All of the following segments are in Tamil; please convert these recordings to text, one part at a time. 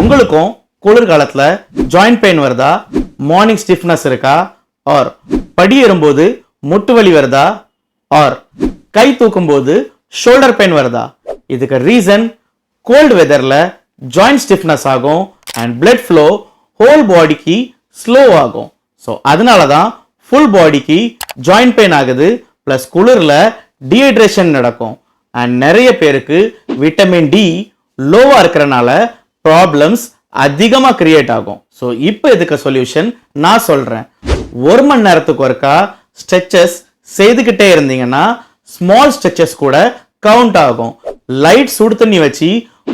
உங்களுக்கும் குளிர்காலத்தில் ஜாயிண்ட் பெயின் வருதா? மார்னிங் ஸ்டிஃப்னஸ் இருக்கா? ஆர் படி ஏறும்போது முட்டு வலி வருதா? ஆர் கை தூக்கும்போது ஷோல்டர் பெயின் வருதா? இதுக்கு ரீசன் கோல்டு வெதரில் ஜாயிண்ட் ஸ்டிஃப்னஸ் ஆகும் அண்ட் பிளட் ஃப்ளோ ஹோல் பாடிக்கு ஸ்லோ ஆகும். ஸோ அதனால தான் ஃபுல் பாடிக்கு ஜாயிண்ட் பெயின் ஆகுது ப்ளஸ் குளிரில் டீஹைட்ரேஷன் நடக்கும். அண்ட் நிறைய பேருக்கு விட்டமின் டி லோவாக இருக்கிறனால ப்ராப்ளம்ஸ் அதிகமாக கிரியேட் ஆகும். ஸோ இப்போ இதுக்கு சொல்யூஷன் நான் சொல்கிறேன் ஒரு மணி நேரத்துக்கு ஒருக்கா ஸ்ட்ரெச்சஸ் செய்துக்கிட்டே இருந்தீங்கன்னா ஸ்மால் ஸ்ட்ரெச்சஸ் கூட கவுண்ட் ஆகும். லைட் சுடு தண்ணி வச்சு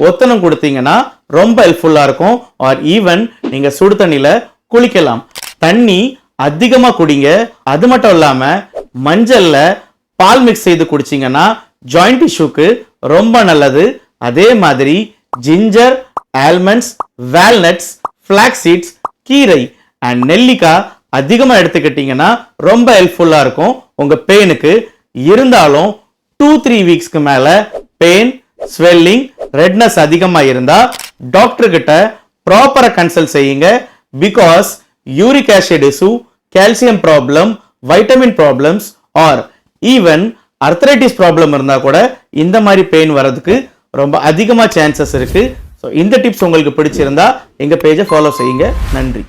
ஒத்தனம் கொடுத்தீங்கன்னா ரொம்ப ஹெல்ப்ஃபுல்லாக இருக்கும். ஆர் ஈவன் நீங்கள் சுடு தண்ணியில் குளிக்கலாம். தண்ணி அதிகமாக குடிங்க. அது மட்டும் இல்லாமல் மஞ்சளில் பால் மிக்ஸ் செய்து குடிச்சீங்கன்னா ஜாயிண்ட் இஷ்யூக்கு ரொம்ப நல்லது. அதே மாதிரி ginger almonds walnuts flax seeds கீரை அண்ட் நெல்லிக்காய் அதிகமாக எடுத்துக்கிட்டிங்கன்னா ரொம்ப ஹெல்ப்ஃபுல்லாக இருக்கும். உங்கள் பெயினுக்கு இருந்தாலும் டூ த்ரீ வீக்ஸ்க்கு மேலே பெயின் ஸ்வெல்லிங் ரெட்னஸ் அதிகமாக இருந்தால் டாக்டர்கிட்ட ப்ராப்பராக கன்சல்ட் செய்யுங்க. Because uric acid issue calcium problem vitamin problems or even arthritis problem இருந்தால் கூட இந்த மாதிரி பெயின் வர்றதுக்கு ரொம்ப அதிகமாக சான்சஸ் இருக்குது ஸோ இந்த டிப்ஸ் உங்களுக்கு பிடிச்சிருந்தா எங்கள் பேஜை ஃபாலோ செய்யுங்க. நன்றி.